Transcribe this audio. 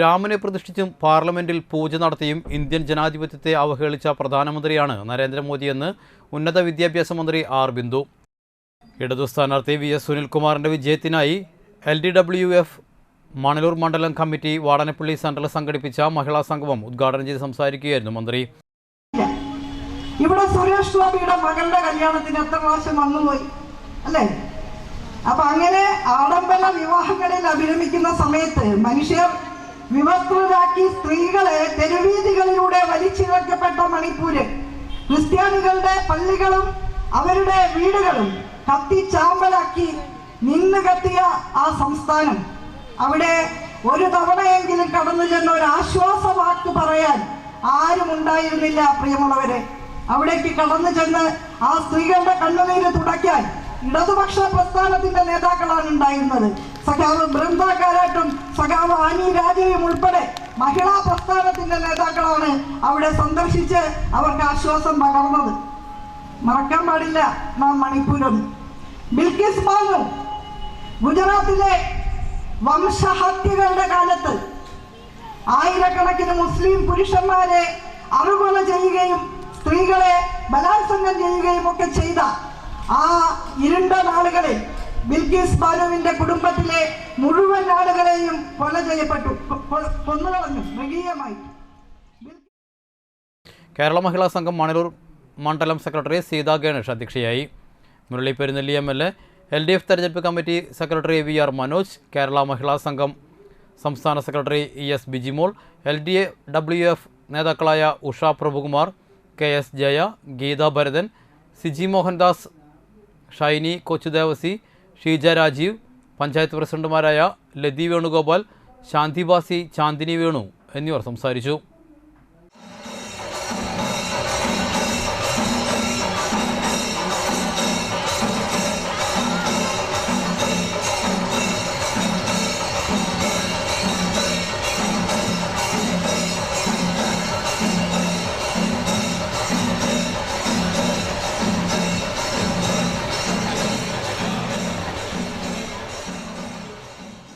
രാമനെ പ്രതിഷ്ഠിച്ചും പാർലമെന്റിൽ പൂജ നടത്തിയും ഇന്ത്യൻ ജനാധിപത്യത്തെ അവഹേളിച്ച പ്രധാനമന്ത്രിയാണ് നരേന്ദ്രമോദിയെന്ന് ഉന്നത വിദ്യാഭ്യാസ മന്ത്രി ആർ ബിന്ദു. ഇടതു സ്ഥാനാർത്ഥി വി എസ് സുനിൽകുമാറിന്റെ വിജയത്തിനായി L D W F Manalur മണ്ഡലം കമ്മിറ്റി വാടനപ്പള്ളി സെൻട്രൽ സംഘടിപ്പിച്ച മഹിളാ സംഗമം ഉദ്ഘാടനം ചെയ്ത് സംസാരിക്കുകയായിരുന്നു മന്ത്രി. ഇവിടെ സുരേഷ് ഗോപിയുടെ മകളുടെ കല്യാണത്തിന് എത്ര പ്രാവശ്യം വന്നുപോയി? അല്ലേ? അപ്പൊ അങ്ങനെ ആഡംബര വിവാഹങ്ങളിൽ അഭിരമിക്കുന്ന സമയത്ത് മനുഷ്യർ വിവസ്ത്രരാക്കി സ്ത്രീകളെ തെരുവീതികളിലൂടെ വലിച്ചിഴക്കപ്പെട്ട മണിപ്പൂര് ക്രിസ്ത്യാനികളുടെ പള്ളികളും അവരുടെ വീടുകളും കത്തിച്ചാമ്പലാക്കി നിന്ന് കത്തിയ ആ സംസ്ഥാനം. അവിടെ ഒരു തവണയെങ്കിലും കടന്നു ചെന്ന ഒരു ആശ്വാസ വാക്ക് പറയാൻ ആരും ഉണ്ടായിരുന്നില്ല പ്രിയമുള്ളവരെ. അവിടേക്ക് കടന്നു ചെന്ന് ആ സ്ത്രീകളുടെ കണ്ണുനീര് തുടയ്ക്കാൻ ഇടതുപക്ഷ പ്രസ്ഥാനത്തിന്റെ നേതാക്കളാണ് ഉണ്ടായിരുന്നത്. സഖാവ് ബൃന്ദ കാരാട്ടും സഖാവ് ആനി രാജയും ഉൾപ്പെടെ മഹിളാ പ്രസ്ഥാനത്തിന്റെ നേതാക്കളാണ് അവിടെ സന്ദർശിച്ച് അവർക്ക് ആശ്വാസം പകർന്നത്. മറക്കാൻ പാടില്ല നാം മണിപ്പൂരും. ബിൽക്കിസ് ബാനു ഗുജറാത്തിലെ വംശഹത്യകളുടെ കാലത്ത് ആയിരക്കണക്കിന് മുസ്ലിം പുരുഷന്മാരെ അറുകൊല ചെയ്യുകയും സ്ത്രീകളെ ബലാത്സംഗം ചെയ്യുകയും ഒക്കെ ചെയ്ത ആ ഇരുണ്ട നാളുകളിൽ ബിൽക്കിസ് ബാനുവിന്റെ കുടുംബത്തിലെ മുഴുവൻ ആളുകളെയും കൊല ചെയ്യപ്പെട്ടു. കേരള മഹിളാ സംഘം മണലൂർ മണ്ഡലം സെക്രട്ടറി സീതാ ഗണേഷ് അധ്യക്ഷയായി. Murali Perunnelli M L A L D F തെരഞ്ഞെടുപ്പ് committee secretary V R Manoj Kerala Mahila Sangham സംസ്ഥാന secretary E S Bijimol L D A W F നേതാക്കളായ ഉഷ പ്രഭുകുമാർ കെ എസ് ജയ ഗീതാ ഭരതൻ സിജി മോഹൻദാസ് ഷൈനി കൊച്ചുദേവസി ഷീജ രാജീവ് പഞ്ചായത്ത് പ്രസിഡന്റുമാരായ ലതി വേണുഗോപാൽ ശാന്തിബാസി ചാന്ദിനി വേണു എന്നിവർ സംസാരിച്ചു.